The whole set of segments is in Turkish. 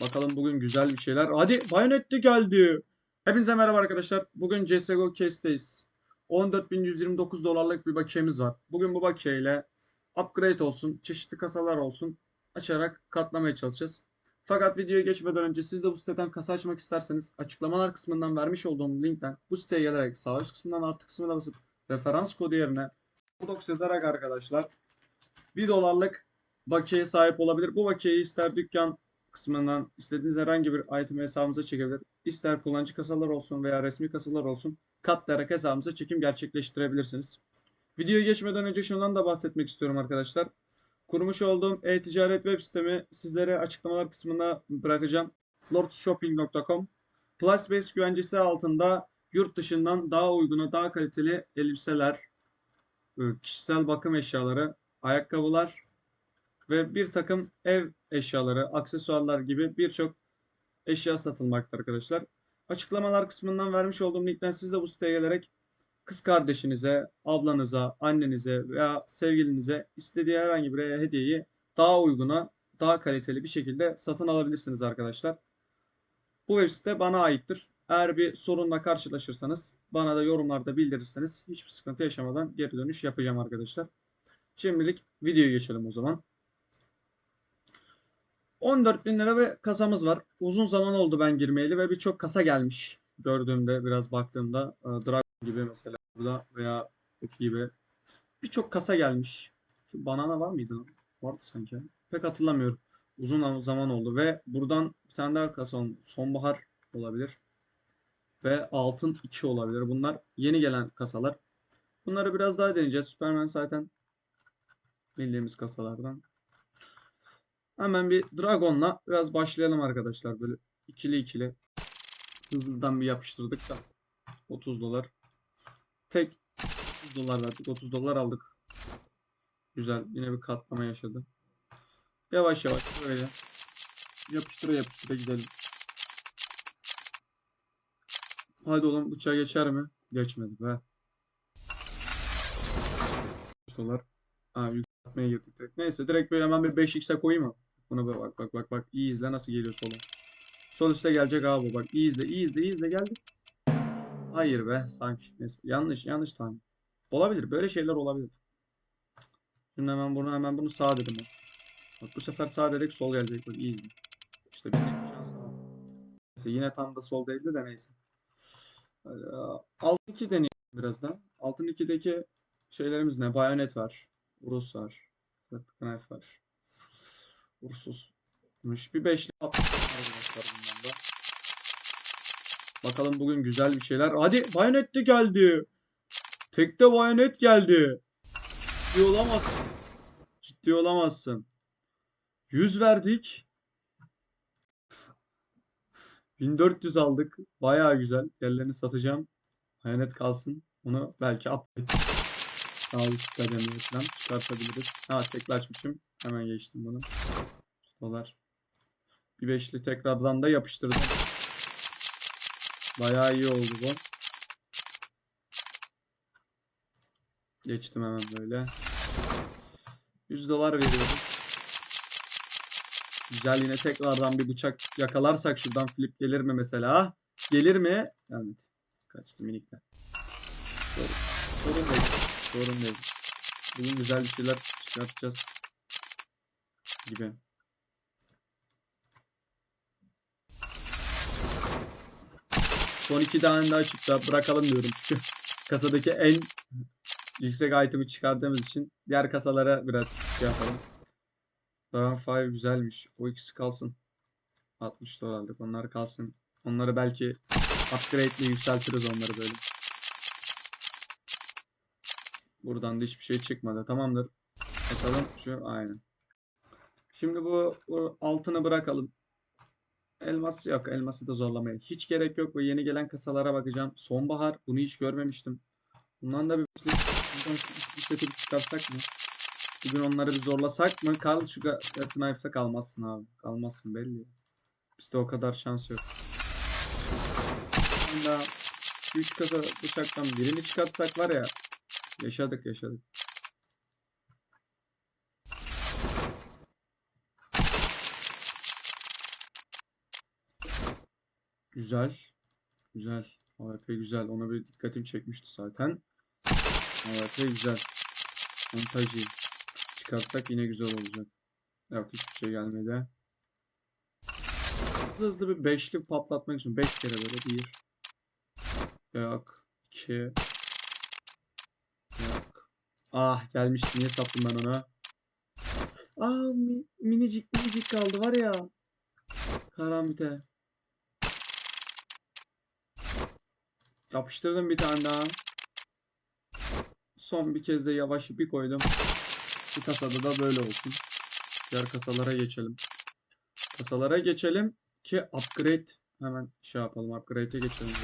Bakalım bugün güzel bir şeyler. Hadi Bayonet'te geldi. Hepinize merhaba arkadaşlar. Bugün CSGO Case'deyiz. 14.129 dolarlık bir bakiyemiz var. Bugün bu bakiyeyle upgrade olsun, çeşitli kasalar olsun açarak katlamaya çalışacağız. Fakat videoya geçmeden önce siz de bu siteden kasa açmak isterseniz açıklamalar kısmından vermiş olduğum linkten bu siteye gelerek sağ üst kısmından artı kısmına basıp referans kodu yerine Bodox yazarak arkadaşlar 1 dolarlık bakiyeye sahip olabilir. Bu bakiyeyi ister dükkan kısmından istediğiniz herhangi bir item hesabınıza çekebilir. İster kullanıcı kasalar olsun veya resmi kasalar olsun katlayarak hesabınıza çekim gerçekleştirebilirsiniz. Videoya geçmeden önce şundan da bahsetmek istiyorum arkadaşlar. Kurmuş olduğum e-ticaret web sitemi sizlere açıklamalar kısmına bırakacağım. lordshopping.com Plusbase güvencesi altında yurt dışından daha uyguna, daha kaliteli elbiseler, e, kişisel bakım eşyaları, ayakkabılar ve bir takım ev eşyaları, aksesuarlar gibi birçok eşya satılmakta arkadaşlar. Açıklamalar kısmından vermiş olduğum linkten siz de bu siteye gelerek kız kardeşinize, ablanıza, annenize veya sevgilinize istediği herhangi bir hediyeyi daha uyguna, daha kaliteli bir şekilde satın alabilirsiniz arkadaşlar. Bu web site bana aittir. Eğer bir sorunla karşılaşırsanız bana da yorumlarda bildirirseniz hiçbir sıkıntı yaşamadan geri dönüş yapacağım arkadaşlar. Şimdilik videoya geçelim o zaman. 14 bin lira ve kasamız var. Uzun zaman oldu ben girmeyeli ve birçok kasa gelmiş. Gördüğümde biraz baktığımda e, Dragon gibi mesela burada veya gibi birçok kasa gelmiş. Şu banana var mıydı? Vardı sanki. Pek hatırlamıyorum. Uzun zaman oldu ve buradan bir tane daha kasa olmuş. Sonbahar olabilir. Ve altın 2 olabilir. Bunlar yeni gelen kasalar. Bunları biraz daha deneyeceğiz. Superman zaten bildiğimiz kasalardan. Hemen bir Dragon'la biraz başlayalım arkadaşlar. Böyle ikili ikili. Hızlıdan bir yapıştırdık da. 30 dolar. Tek 30 dolar verdik. 30 dolar aldık. Güzel. Yine bir katlama yaşadı. Yavaş yavaş böyle yapıştıra yapıştıra gidelim. Hadi oğlum bıçağa geçer mi? Geçmedi be. Dolar. Aa yükseltmeye girdik direkt. Neyse direkt böyle hemen bir 5x'e koyayım mı? Buna bir bak bak bak bak. İyi izle nasıl geliyor sola. Sol üstte gelecek abi bak. İyi izle iyi izle iyi izle geldi. Hayır be sanki. Neyse. Yanlış yanlış tahmin. Olabilir. Böyle şeyler olabilir. Şimdi hemen bunu hemen bunu sağ dedim. Bak, bak bu sefer sağ dedik sol gelecek. Bak iyi izle. İşte bizdeki şans abi. Neyse, yine tam da sol değildi de neyse. Altın 2 deneyelim biraz da. Altın 2'deki şeylerimiz ne? Bayonet var. Urus var. Knife var. Ursusmuş. Bir beşli bundan da. Bakalım bugün güzel bir şeyler. Hadi bayonet de geldi. Tekte bayonet geldi. Ciddi olamazsın. Ciddi olamazsın. 100 verdik. 1400 aldık. Bayağı güzel. Yerlerini satacağım. Bayonet kalsın. Onu belki daha üst kademeye falan çıkartabiliriz. Ha tekli açmışım. Hemen geçtim bunu. Dolar. Bir beşli tekrardan da yapıştırdım. Bayağı iyi oldu bu. Geçtim hemen böyle. 100 dolar veriyoruz. Güzel yine tekrardan bir bıçak yakalarsak şuradan flip gelir mi mesela? Gelir mi? Evet. Kaçtı minikten. Sorun, sorun değil. Sorun değil. Bugün güzel bir şeyler çıkartacağız. Gibi. Son iki tane daha çıktı. Bırakalım diyorum çünkü kasadaki en yüksek item'i çıkardığımız için diğer kasalara biraz şey yapalım. Dragon Fire güzelmiş. O ikisi kalsın. 60 dolar aldık. Onlar kalsın. Onları belki upgrade ile yükseltiriz onları böyle. Buradan da hiçbir şey çıkmadı. Tamamdır. Bakalım şu aynen. Şimdi bu, altını bırakalım. Elmas yok. Elması da zorlamaya. Hiç gerek yok. Bu yeni gelen kasalara bakacağım. Sonbahar. Bunu hiç görmemiştim. Bundan da bir, bundan bir çıkarsak mı? Bugün onları bir zorlasak mı? Kal şu Knife'da kalmazsın abi. Kalmazsın belli. Bizde o kadar şans yok. Şimdi şu üç kasa bıçaktan birini çıkartsak var ya Yaşadık yaşadık. Güzel. Güzel. AWP güzel. Ona bir dikkatim çekmişti zaten. AWP güzel. Montajı çıkarsak yine güzel olacak. Yok hiçbir şey gelmedi. Hızlı hızlı bir beşli patlatmak için. Beş kere böyle bir. Yok. iki. Yok. Ah gelmişti. Niye sattım ben ona? Aa mi- minicik minicik kaldı var ya. Karambite. Yapıştırdım bir tane daha. Son bir kez de yavaş bir koydum. Bu kasada da böyle olsun. Diğer kasalara geçelim. Kasalara geçelim ki upgrade hemen şey yapalım. Upgrade'e geçelim.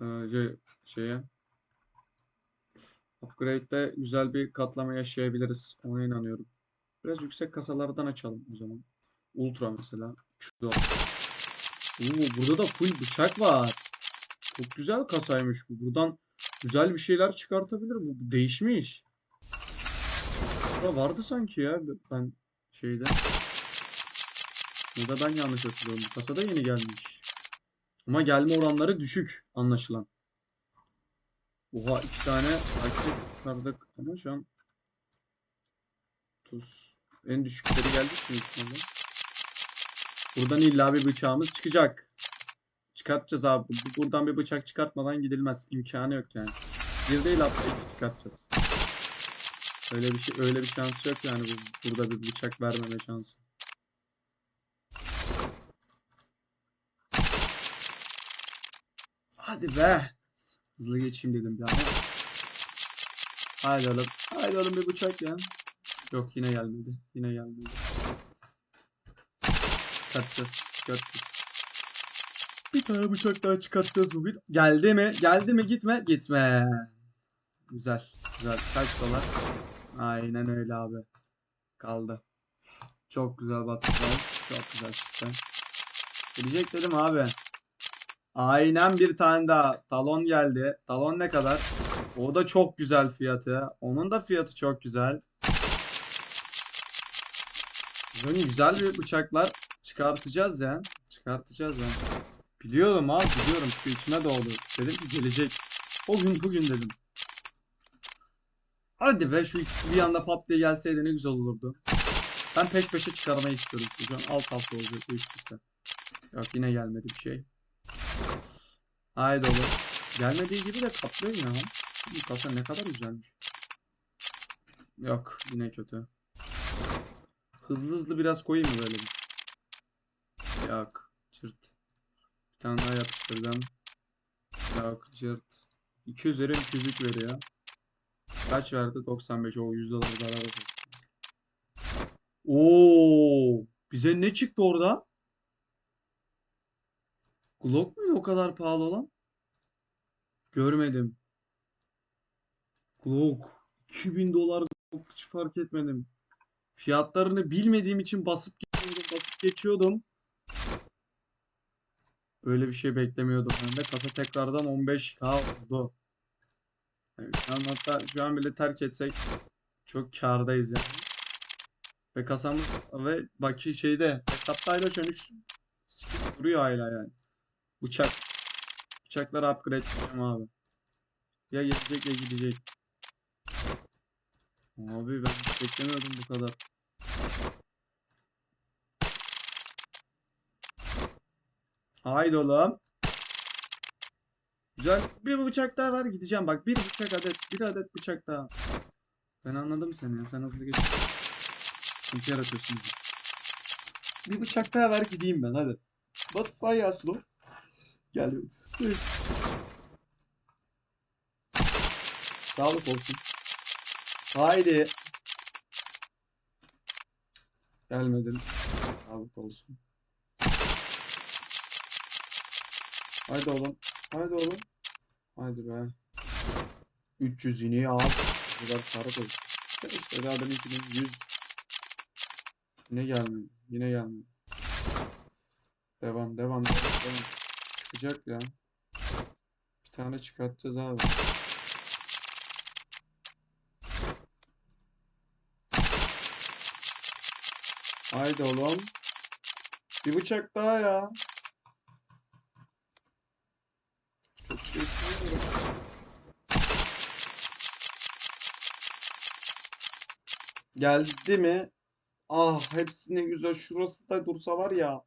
Ee, şey- şeye. Upgrade'de güzel bir katlama yaşayabiliriz. Ona inanıyorum. Biraz yüksek kasalardan açalım o zaman. Ultra mesela. Şurada. Oo, burada da full bıçak var. Çok güzel kasaymış bu. Buradan güzel bir şeyler çıkartabilir. Bu, değişmiş. Burada vardı sanki ya ben şeyde. Ya da ben yanlış hatırlıyorum. Bu kasada yeni gelmiş. Ama gelme oranları düşük anlaşılan. Oha iki tane aktif çıkardık ama şu an tuz en düşükleri geldi şimdi. Buradan illa bir bıçağımız çıkacak. Çıkartacağız abi. Bu- Buradan bir bıçak çıkartmadan gidilmez. İmkanı yok yani. Bir değil hatta çıkartacağız. Öyle bir şey öyle bir şansı yok yani bu, burada bir bıçak vermeme şansı. Hadi be. Hızlı geçeyim dedim ama. Haydi oğlum. Haydi oğlum bir bıçak ya. Yok yine gelmedi. Yine gelmedi. Çıkartacağız. Çıkartacağız. Tane bıçak daha çıkartacağız bugün. Geldi mi? Geldi mi? Gitme. Gitme. Güzel. Güzel. Kaç dolar? Aynen öyle abi. Kaldı. Çok güzel battılar. Çok güzel çıktı. Gelecek dedim abi. Aynen bir tane daha. Talon geldi. Talon ne kadar? O da çok güzel fiyatı. Onun da fiyatı çok güzel. Böyle güzel bir bıçaklar çıkartacağız ya. Çıkartacağız ya. Biliyorum abi biliyorum. Şu içime doğdu. Dedim gelecek. O gün bugün dedim. Hadi be şu ikisi bir anda pat diye gelseydi ne güzel olurdu. Ben peş peşe çıkarmayı istiyorum. Şu an alt alta olacak bu de. Yok yine gelmedi bir şey. Haydi oğlum. Gelmediği gibi de katlayın ya. Bu kasa ne kadar güzelmiş. Yok yine kötü. Hızlı hızlı biraz koyayım mı böyle? Yok. Çırt. Bir tane daha yapıştıracağım. Yok çırt. 200 verim 200'lük veriyor. Kaç verdi? 95. O 100 dolar zarar. Oo, bize ne çıktı orada? Glock muydu o kadar pahalı olan? Görmedim. Glock. 2000 dolar Glock hiç fark etmedim. Fiyatlarını bilmediğim için basıp geçiyordum, basıp geçiyordum. Öyle bir şey beklemiyordum ben de. Kasa tekrardan 15k oldu. Yani şu an hatta şu an bile terk etsek çok kârdayız yani. Ve kasamız ve baki şeyde hesaptayla şu an 3 skip duruyor hala yani. Bıçak. Bıçakları upgrade edeceğim abi. Ya gelecek ya gidecek. Abi ben beklemiyordum bu kadar. Haydi oğlum. Güzel. Bir bıçak daha ver gideceğim. Bak bir bıçak adet. Bir adet bıçak daha. Ben anladım seni ya. Sen hızlı geç. Sıkıntı yaratıyorsun. Bir bıçak daha ver gideyim ben hadi. But bayağı slow. Evet. Sağlık olsun. Haydi. Gelmedin. Sağlık olsun. Haydi oğlum. Haydi oğlum. Haydi be. 300 ineği al. Bu kadar para koy. Daha demin 100. Yine gelmedi. Yine gelmedi. Devam, devam, devam. Çıkacak ya. Bir tane çıkartacağız abi. Haydi oğlum. Bir bıçak daha ya. Geldi mi? Ah hepsi ne güzel. Şurası da dursa var ya.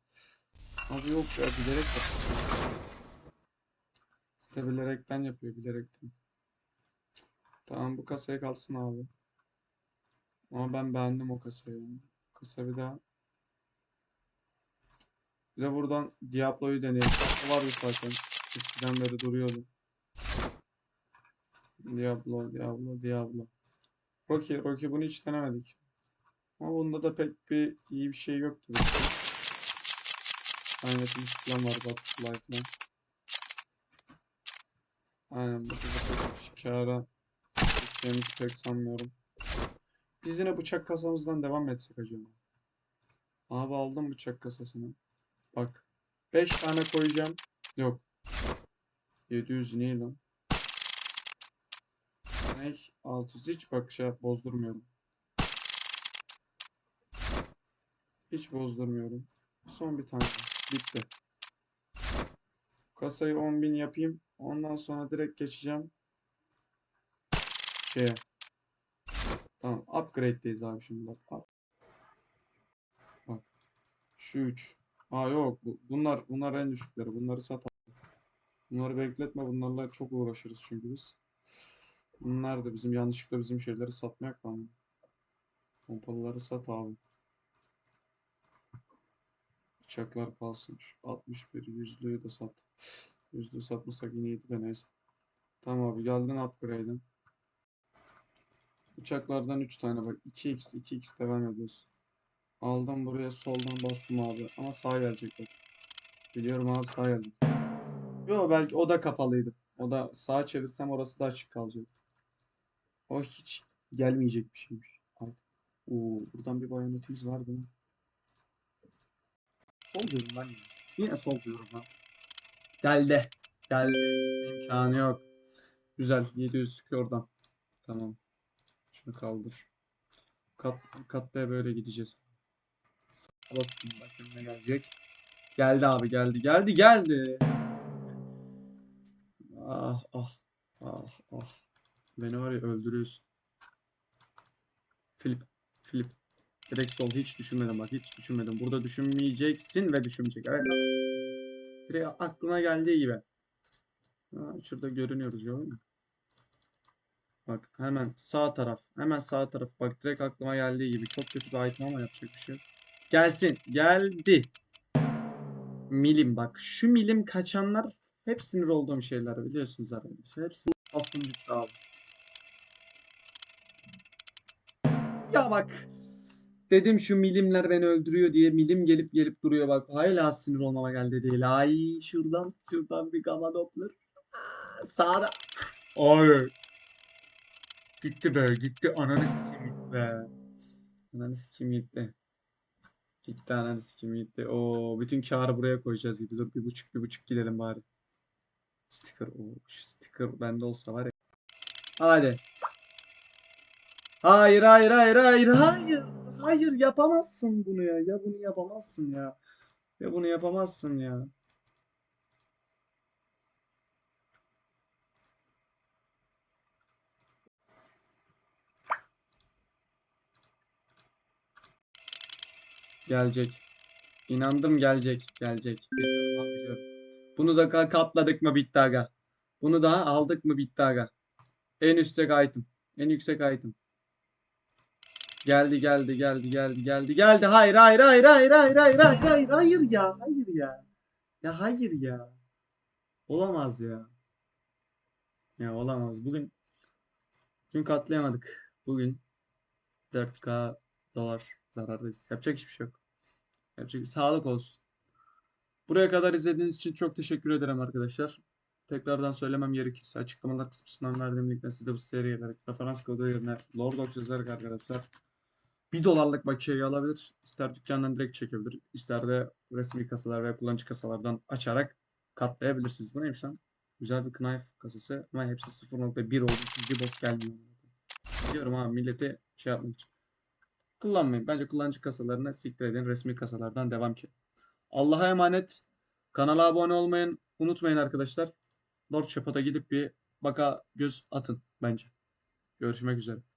Abi yok ya bilerek yapıyor. İşte bilerekten yapıyor bilerekten. Tamam bu kasaya kalsın abi. Ama ben beğendim o kasayı. Kasa bir daha. Bir de buradan Diablo'yu deneyelim. O vardı zaten. Eskiden beri duruyordu. Diablo, Diablo, Diablo. Rocky, Rocky bunu hiç denemedik. Ama bunda da pek bir iyi bir şey yok gibi. Kaynatılmış falan var Butterfly falan. Aynen burada da pek bir kâra gideceğimizi pek sanmıyorum. Biz yine bıçak kasamızdan devam etsek acaba? Abi aldım bıçak kasasını. Bak. 5 tane koyacağım. Yok. 700 ne lan? Ne? 600 hiç bak şey yap- bozdurmuyorum. Hiç bozdurmuyorum. Son bir tane. Bitti. Kasayı 10.000 yapayım. Ondan sonra direkt geçeceğim. Şeye. Tamam. Upgrade'deyiz abi şimdi bak. Bak. Şu 3. Aa yok. Bu, bunlar bunlar en düşükleri. Bunları sat. Bunları bekletme. Bunlarla çok uğraşırız çünkü biz. Bunlar da bizim yanlışlıkla bizim şeyleri satmaya kalmıyor. Pompalıları sat abi. Bıçaklar kalsın. Şu 61 yüzlüğü de sat. Yüzlüğü satmasak yine iyiydi de neyse. Tamam abi geldin upgrade'in. Bıçaklardan 3 tane bak. 2x 2x devam ediyoruz. Aldım buraya soldan bastım abi. Ama sağ gelecek. Biliyorum abi sağ gelecek. Yo belki o da kapalıydı. O da sağa çevirsem orası da açık kalacak. O hiç gelmeyecek bir şeymiş. Ay. Oo, buradan bir bayonetimiz var değil mi? Sol diyorum ben. Yine sol diyorum ha. Geldi. Geldi. İmkanı yok. Güzel. 700 çıkıyor oradan. Tamam. Şunu kaldır. Kat, katlaya böyle gideceğiz. Bakın bakın ne gelecek. Geldi abi geldi. Geldi geldi. Ah ah. Ah ah. Beni var ya öldürüyorsun. Flip. Flip. Direkt sol hiç düşünmedim bak hiç düşünmedim. Burada düşünmeyeceksin ve düşünmeyecek. Evet. Direkt aklına geldiği gibi. Ha, şurada görünüyoruz gördün mü? Bak hemen sağ taraf. Hemen sağ taraf. Bak direkt aklıma geldiği gibi. Çok kötü bir item ama yapacak bir şey yok. Gelsin. Geldi. Milim bak. Şu milim kaçanlar hep sinir olduğum şeyler biliyorsunuz arkadaşlar. Hepsi bastım gitti abi. Ya bak. Dedim şu milimler beni öldürüyor diye milim gelip gelip duruyor bak. Hala sinir olmama geldi değil. Ay şuradan şuradan bir gamma doppler. Sağda. Ay. Gitti be gitti ananı gitti be. Ananı sikim gitti. Gitti ananı sikim gitti. Oo bütün kârı buraya koyacağız gibi. Dur bir buçuk bir buçuk gidelim bari. Sticker o şu sticker bende olsa var ya. Hadi. Hayır hayır hayır hayır hayır. Hayır yapamazsın bunu ya. Ya bunu yapamazsın ya. Ya bunu yapamazsın ya. Gelecek. İnandım gelecek. Gelecek. Biliyorum. Bunu da ka- katladık mı bitti aga. Bunu da aldık mı bitti aga. En yüksek item. En yüksek item. Geldi geldi geldi geldi geldi geldi. Hayır hayır hayır hayır hayır hayır hayır hayır hayır ya. Hayır ya. Ya hayır ya. Olamaz ya. Ya olamaz. Bugün bugün katlayamadık. Bugün 4K dolar zarardayız. Yapacak hiçbir şey yok. Yapacak sağlık olsun. Buraya kadar izlediğiniz için çok teşekkür ederim arkadaşlar. Tekrardan söylemem gerekirse açıklamalar kısmından verdiğim linkten siz de bu siteye gelerek referans kodu yerine Lordox yazarak arkadaşlar 1 dolarlık bakiyeyi alabilir. İster dükkandan direkt çekebilir. ister de resmi kasalar ve kullanıcı kasalardan açarak katlayabilirsiniz. Bu neymiş lan? Güzel bir knife kasası ama hepsi 0.1 olduğu için bir bok gelmiyor. Biliyorum abi millete şey yapmak. Kullanmayın. Bence kullanıcı kasalarını siktir edin. Resmi kasalardan devam ki. Allah'a emanet. Kanala abone olmayın. Unutmayın arkadaşlar. Lord Shop'a da gidip bir baka göz atın bence. Görüşmek üzere.